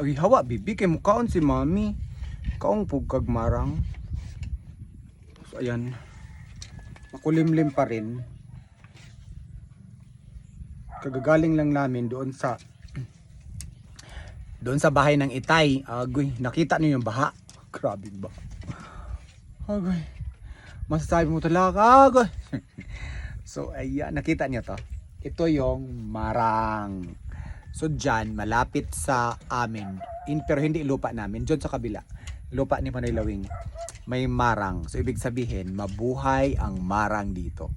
Ay hawa bibi kay mukaon si mami. Kaong pug kag marang. So ayan. Makulimlim pa rin. Kagagaling lang namin doon sa doon sa bahay ng Itay. Agoy, nakita niyo yung baha. Grabe ba? Agoy. Masasabi mo talaga, agoy. so, ayan, nakita niyo to. Ito yung marang. So, dyan, malapit sa amin. In, pero hindi lupa namin. Dyan sa kabila. Lupa ni Panoy Lawing. May marang. So, ibig sabihin, mabuhay ang marang dito.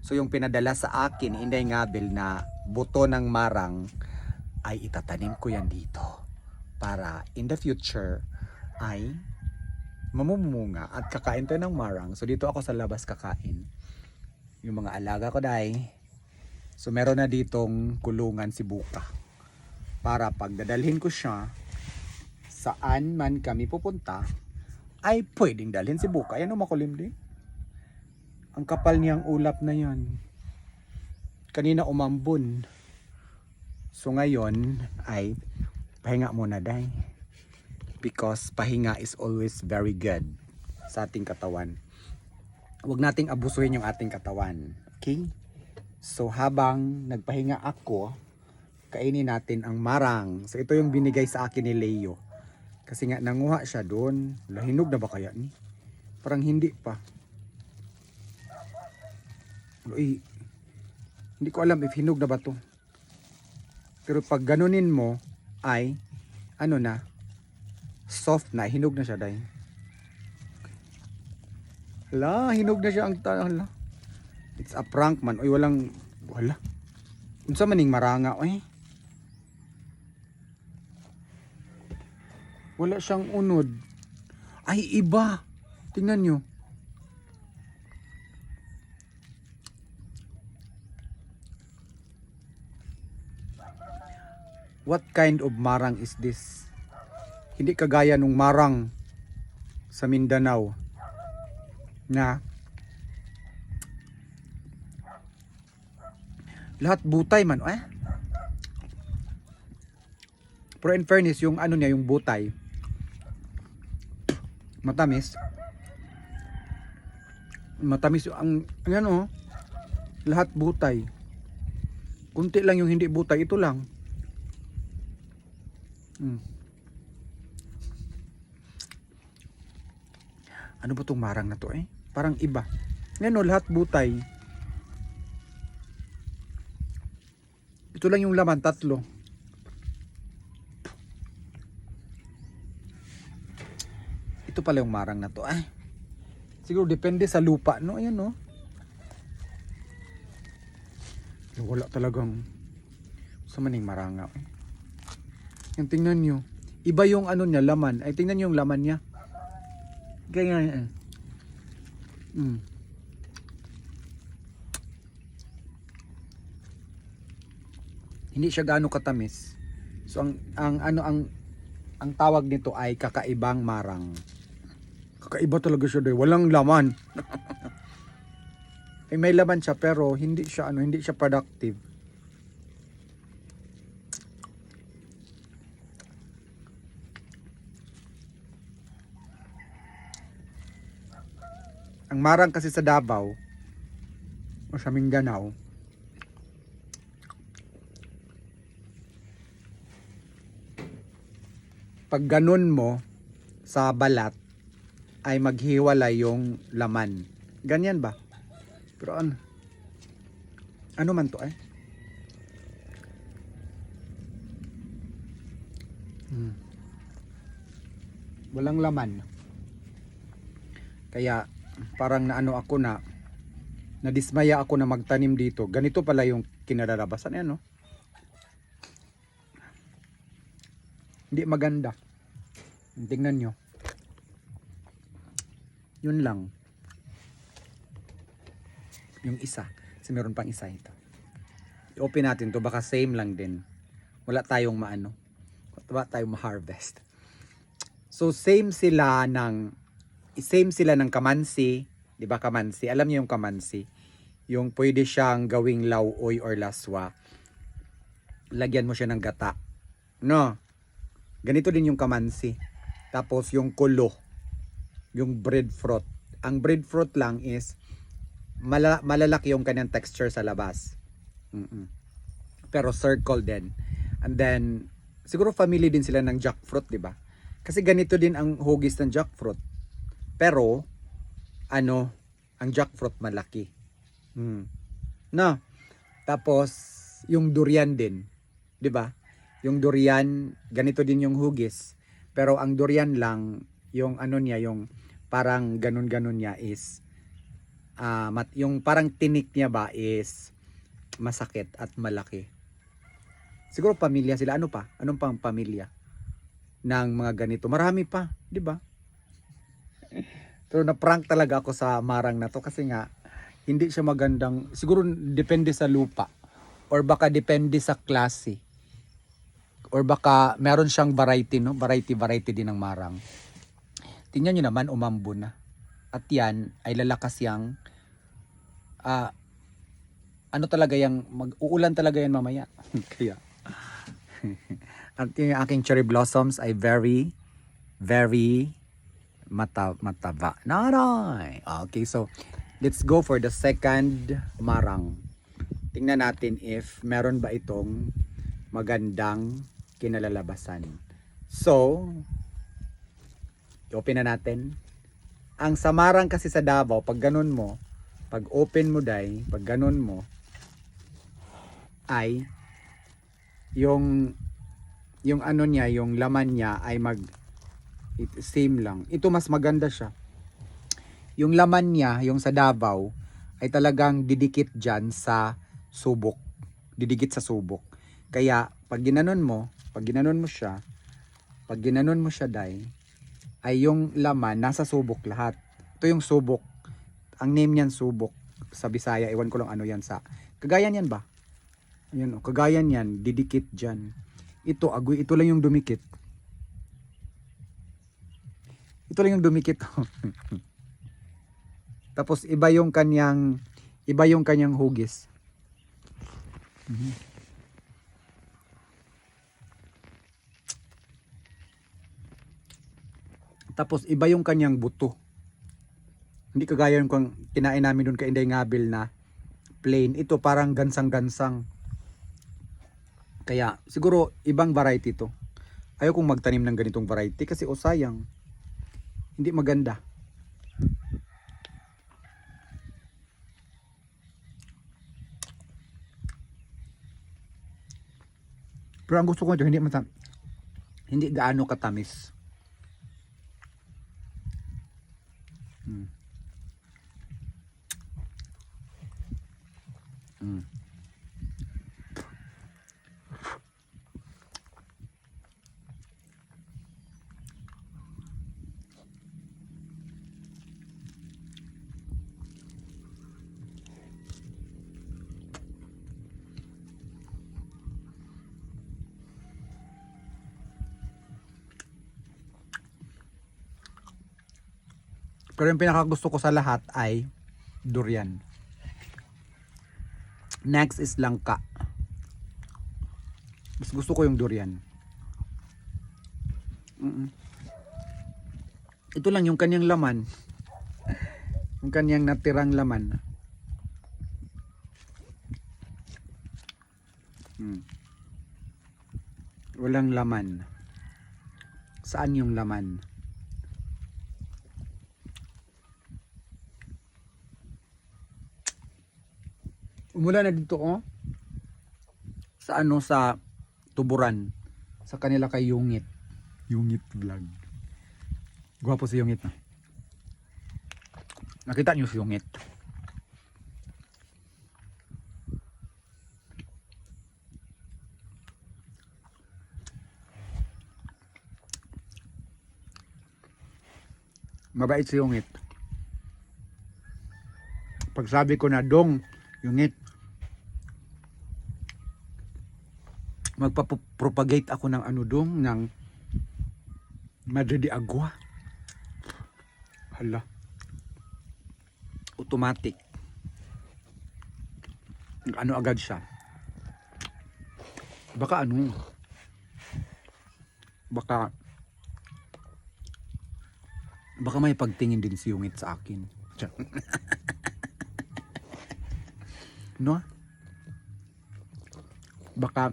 So, yung pinadala sa akin, Inday Ngabel na buto ng marang, ay itatanim ko yan dito. Para in the future, ay mamumunga at kakain tayo ng marang. So, dito ako sa labas kakain. Yung mga alaga ko, day. So, meron na ditong kulungan si Buka. Para pag dadalhin ko siya, saan man kami pupunta, ay pwedeng dalhin si Buka. Yan o makulim din. Ang kapal niyang ulap na yan. Kanina umambon. So ngayon ay pahinga muna day. Because pahinga is always very good sa ating katawan. Huwag nating abusuhin yung ating katawan. Okay? So habang nagpahinga ako, kainin natin ang marang. So ito yung binigay sa akin ni Leo. Kasi nga nanguha siya doon. Lahinog na ba kaya ni? Parang hindi pa. Uy, hindi ko alam if hinog na ba to. Pero pag ganunin mo ay ano na soft na, hinog na siya dahil. Hala, hinog na siya ang ta- hala. It's a prank man. Uy, walang wala. Unsa maning maranga oy. Wala siyang unod. Ay, iba. Tingnan nyo. What kind of marang is this? Hindi kagaya nung marang sa Mindanao na lahat butay man eh pero in fairness yung ano niya yung butay matamis matamis ang ang ano lahat butay kunti lang yung hindi butay ito lang Hmm. Ano ba tong marang na to eh? Parang iba. Yan lahat butay. Ito lang yung laman, tatlo. Pala yung marang na to. Ay, siguro depende sa lupa, no? Ayan, no? Wala talagang sa maning maranga. Eh. Yung tingnan nyo. Iba yung ano niya, laman. Ay, tingnan yung laman niya. Ganyan. eh. Mm. Hindi siya gaano katamis. So ang ang ano ang ang tawag nito ay kakaibang marang. Kakaiba talaga siya dahil walang laman. eh, may laman siya pero hindi siya ano, hindi siya productive. Ang marang kasi sa Davao o sa Mindanao pag ganun mo sa balat ay maghiwalay yung laman. Ganyan ba? Pero ano? Ano man to eh? Hmm. Walang laman. Kaya parang naano ako na nadismaya ako na magtanim dito. Ganito pala yung kinalalabasan yan, no? Hindi maganda. Tingnan nyo. Yun lang. Yung isa. Kasi meron pang isa ito. I-open natin to Baka same lang din. Wala tayong maano. Wala tayong ma-harvest. So same sila ng same sila ng kamansi, 'di ba kamansi? Alam niyo yung kamansi? Yung pwede siyang gawing lauoy or laswa. Lagyan mo siya ng gata. No? Ganito din yung kamansi. Tapos yung kulo, yung breadfruit. Ang breadfruit lang is mala- malalaki yung kanyang texture sa labas. Mm-mm. Pero circle din. And then, siguro family din sila ng jackfruit, di ba? Kasi ganito din ang hugis ng jackfruit. Pero, ano, ang jackfruit malaki. Hmm. No. Tapos, yung durian din. Di ba? Yung durian, ganito din yung hugis. Pero ang durian lang, yung ano niya, yung parang ganun-ganun niya is, ah, mat, yung parang tinik niya ba is masakit at malaki. Siguro pamilya sila. Ano pa? Anong pang pamilya ng mga ganito? Marami pa, di ba? Pero na-prank talaga ako sa marang na to kasi nga hindi siya magandang siguro depende sa lupa or baka depende sa klase or baka meron siyang variety no variety variety din ng marang tingnan nyo naman umambo na. At yan ay lalakas yang ah ano talaga yung mag-uulan talaga yan mamaya. Kaya at yung aking cherry blossoms ay very very mata mataba. Naray! Okay so let's go for the second marang. Tingnan natin if meron ba itong magandang kinalalabasan. So open na natin ang samarang kasi sa Davao pag ganun mo pag open mo day pag ganun mo ay yung yung ano niya yung laman niya ay mag it, same lang ito mas maganda siya yung laman niya, yung sa Davao, ay talagang didikit dyan sa subok. Didikit sa subok. Kaya, pag ginanon mo, pag ginanon mo siya, pag ginanon mo siya, day, ay yung laman, nasa subok lahat. Ito yung subok. Ang name niyan subok. Sa Bisaya, iwan ko lang ano yan sa... Kagayan yan ba? Ayan, oh, kagayan yan, didikit dyan. Ito, agoy, ito lang yung dumikit. Ito lang yung dumikit. Tapos iba yung kanyang iba yung kanyang hugis. Mhm. Tapos iba yung kanyang buto. Hindi kagaya yung kinain namin doon kay Inday Ngabil na plain. Ito parang gansang-gansang. Kaya siguro ibang variety to. Ayaw kong magtanim ng ganitong variety kasi o sayang. Hindi maganda. Pero ang gusto ko ito, hindi mata hindi gaano katamis. Mm. Mm. Pero yung pinaka gusto ko sa lahat ay durian. Next is langka. Mas gusto ko yung durian. Mm-mm. Ito lang yung kanyang laman. Yung kanyang natirang laman. Mm. Walang laman. Saan yung laman? Umula na dito oh. Sa ano sa tuburan. Sa kanila kay Yungit. Yungit vlog. Gwapo si Yungit na. Nakita niyo si Yungit. Mabait si Yungit. Pag sabi ko na dong, Yungit, magpapropagate ako ng ano dong ng Madre de Agua. Hala. Automatic. Ano agad siya. Baka ano. baka baka may pagtingin din si Yungit sa akin. No? Baka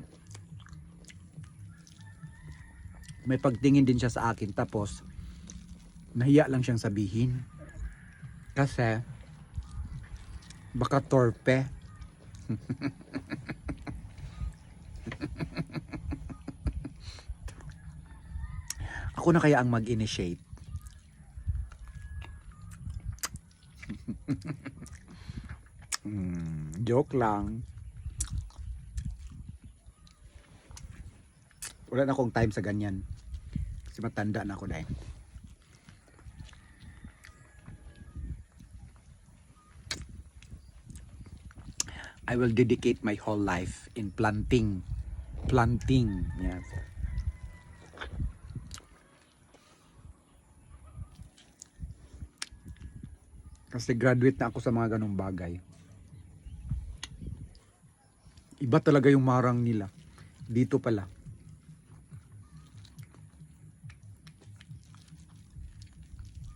may pagtingin din siya sa akin tapos nahiya lang siyang sabihin. Kasi baka torpe. Ako na kaya ang mag-initiate. Hmm, joke lang. Wala na akong time sa ganyan. Kasi matanda na ako dahil. I will dedicate my whole life in planting. Planting. Yes. Kasi graduate na ako sa mga ganong bagay. Iba talaga yung marang nila. Dito pala.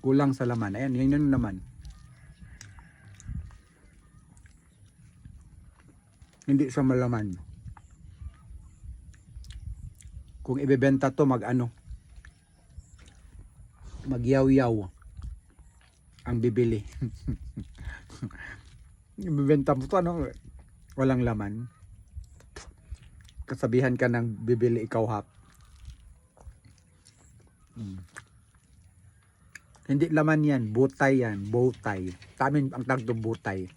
Kulang sa laman. Ayan, yun yun naman. Hindi siya malaman. Kung ibebenta to, mag ano? Magyaw-yaw ang bibili. Ibebenta mo to, ano? Walang laman. Kasabihan ka ng bibili ikaw hap. Hmm. Hindi laman yan, butay yan, bowtie. Sa amin ang tagdo butay.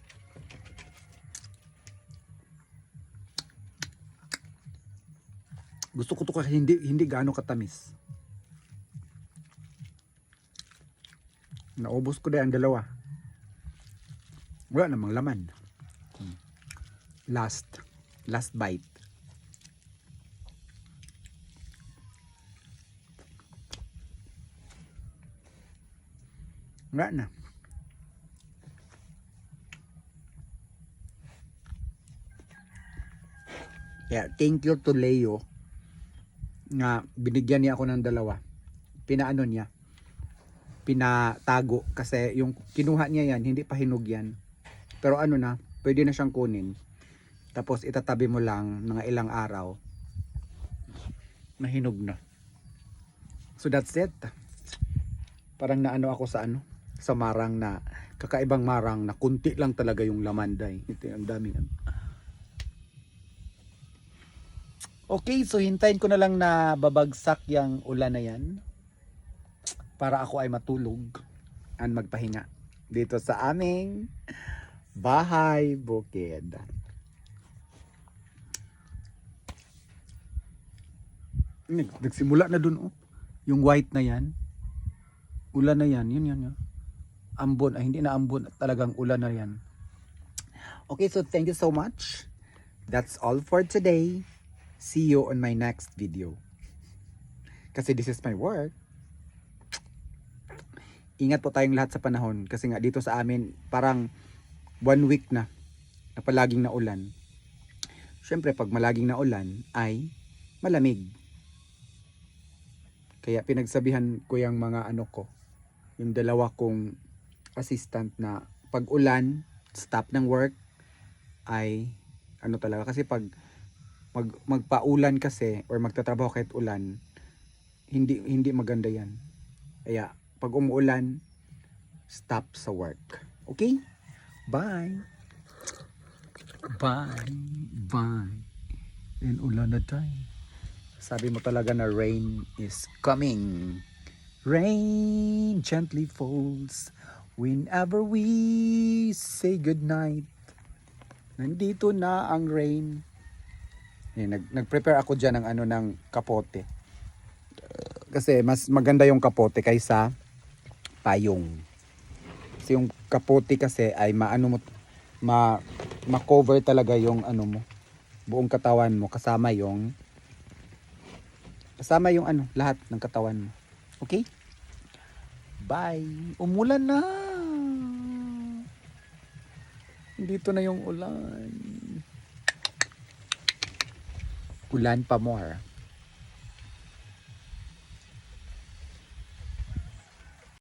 Gusto ko to kasi hindi hindi gaano katamis. Naubos ko din ang dalawa. Wala namang laman. Hmm. Last. Last bite. Wala na. Kaya thank you to Leo nga binigyan niya ako ng dalawa. Pinaano niya? Pinatago kasi yung kinuha niya yan, hindi pa hinog yan. Pero ano na, pwede na siyang kunin. Tapos itatabi mo lang mga ilang araw. Mahinog na. So that's it. Parang naano ako sa ano, sa marang na kakaibang marang na kunti lang talaga yung laman day. Ito ang dami na. Okay, so hintayin ko na lang na babagsak yung ulan na yan para ako ay matulog at magpahinga dito sa aming bahay bukid. Nag- Nagsimula na dun oh. Yung white na yan. Ulan na yan. Yun yun yun. Ambon. Ay hindi na ambon. Talagang ulan na yan. Okay, so thank you so much. That's all for today. See you on my next video. Kasi this is my work. Ingat po tayong lahat sa panahon. Kasi nga dito sa amin, parang one week na na palaging na ulan. Siyempre, pag malaging na ulan, ay malamig. Kaya pinagsabihan ko yung mga ano ko, yung dalawa kong assistant na pag ulan, stop ng work, ay ano talaga. Kasi pag mag, magpaulan kasi or magtatrabaho kahit ulan, hindi hindi maganda yan. Kaya pag umuulan, stop sa work. Okay? Bye. Bye. Bye. And ulan na tayo. Sabi mo talaga na rain is coming. Rain gently falls whenever we say goodnight. Nandito na ang rain. Eh, nag, nag-prepare ako dyan ng ano ng kapote. Kasi mas maganda yung kapote kaysa payong. Kasi yung kapote kasi ay maano mo ma ma-cover talaga yung ano mo buong katawan mo kasama yung kasama yung ano lahat ng katawan mo. Okay? Bye. Umulan na. Dito na yung ulan. Ulan pa more.